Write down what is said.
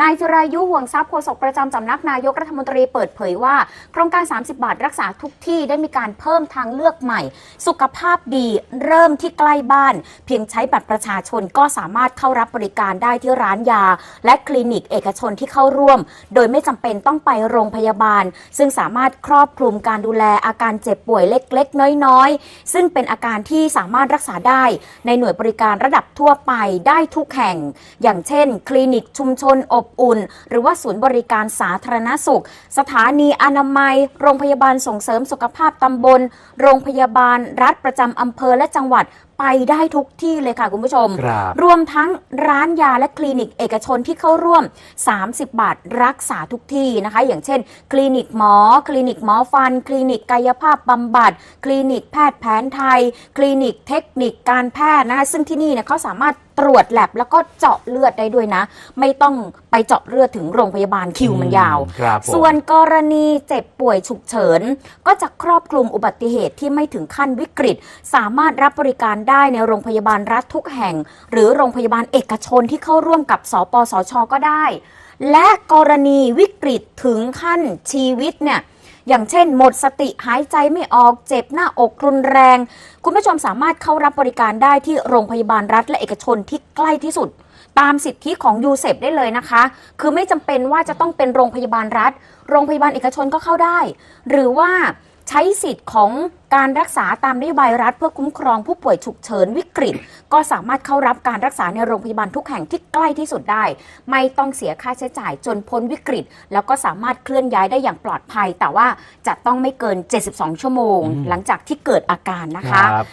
นายจิรายุห่วงทรัพย์โฆษกประจำสำนักนายกรัฐมนตรีเปิดเผยว่า โครงการ 30 บาทรักษาทุกที่ได้มีการเพิ่มทางเลือกใหม่ สุขภาพดีเริ่มที่ใกล้บ้าน เพียงใช้บัตรประชาชนก็สามารถเข้ารับบริการได้ที่ร้านยา และคลินิกเอกชนที่เข้าร่วม โดยไม่จำเป็นต้องไปโรงพยาบาล ซึ่งสามารถครอบคลุมการดูแลอาการเจ็บป่วยเล็ก ๆ น้อย ๆ ซึ่งเป็นอาการที่สามารถรักษาได้ ในหน่วยบริการระดับทั่วไปได้ทุกแห่ง อย่างเช่น คลินิกชุมชนอบอุ่น หรือว่าศูนย์บริการสาธารณสุข สถานีอนามัย โรงพยาบาลส่งเสริมสุขภาพตำบล โรงพยาบาลรัฐประจำอำเภอและจังหวัดไปได้ทุกที่เลยค่ะคุณผู้ชม ครับรวมทั้งร้านยาและคลินิกเอกชนที่เข้าร่วม 30 บาทรักษาทุกที่นะคะ อย่างเช่น คลินิกหมอ คลินิกหมอฟัน คลินิกกายภาพบำบัด คลินิกแพทย์แผนไทย คลินิกเทคนิคการแพทย์นะคะ ซึ่งที่นี่เนี่ยเขาสามารถตรวจแลบแล้วก็เจาะเลือดได้ด้วยนะ ไม่ต้องไปเจาะเลือดถึงโรงพยาบาลคิวมันยาวครับผม ส่วนกรณีเจ็บป่วยฉุกเฉิน ก็จะครอบคลุมอุบัติเหตุที่ไม่ถึงขั้นวิกฤต สามารถรับบริการได้ในโรงพยาบาลรัฐทุกแห่ง หรือโรงพยาบาลเอกชนที่เข้าร่วมกับสปสชก็ได้ และกรณีวิกฤตถึงขั้นชีวิตเนี่ยอย่างเช่น หมดสติหายใจไม่ออกเจ็บหน้าอกรุนแรง คุณผู้ชมสามารถเข้ารับบริการได้ที่โรงพยาบาลรัฐและเอกชนที่ใกล้ที่สุด ตามสิทธิของยูเซฟได้เลยนะคะ คือไม่จำเป็นว่าจะต้องเป็นโรงพยาบาลรัฐ โรงพยาบาลเอกชนก็เข้าได้ หรือว่าใช้สิทธิ์ของ การรักษาตามนโยบายรัฐเพื่อคุ้มครองผู้ป่วยฉุกเฉินวิกฤต ก็สามารถเข้ารับการรักษาในโรงพยาบาลทุกแห่งที่ใกล้ที่สุดได้ ไม่ต้องเสียค่าใช้จ่ายจนพ้นวิกฤต แล้วก็สามารถเคลื่อนย้ายได้อย่างปลอดภัย แต่ว่าจะต้องไม่เกิน 72 ชั่วโมง หลังจากที่เกิดอาการนะคะครับ